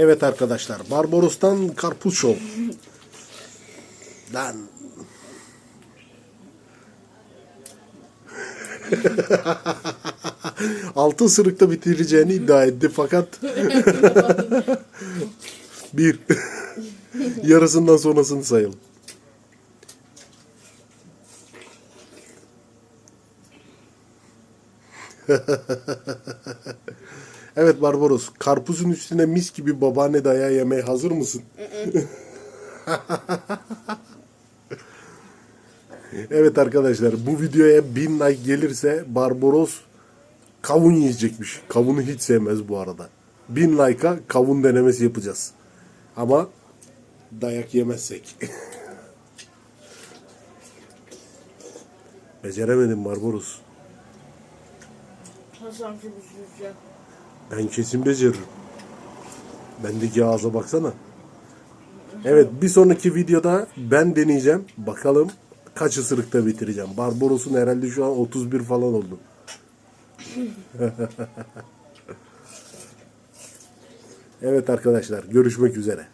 Evet arkadaşlar. Barbaros'tan Karpuz Show. Lan. Altı ısırıkta bitireceğini iddia etti fakat bir yarısından sonrasını sayalım. Evet Barbaros, karpuzun üstüne mis gibi babaanne dayağı yemeye hazır mısın? evet arkadaşlar, bu videoya bin like gelirse Barbaros kavun yiyecekmiş. Kavunu hiç sevmez bu arada. Bin like'a kavun denemesi yapacağız. Ama dayak yemezsek. Beceremedim Barbaros. Hasan çok üzülecek. Ben kesin beceririm. Bendeki ağza baksana. Evet bir sonraki videoda ben deneyeceğim. Bakalım kaç ısırıkta bitireceğim. Barbaros'un herhalde şu an 31 falan oldu. evet arkadaşlar görüşmek üzere.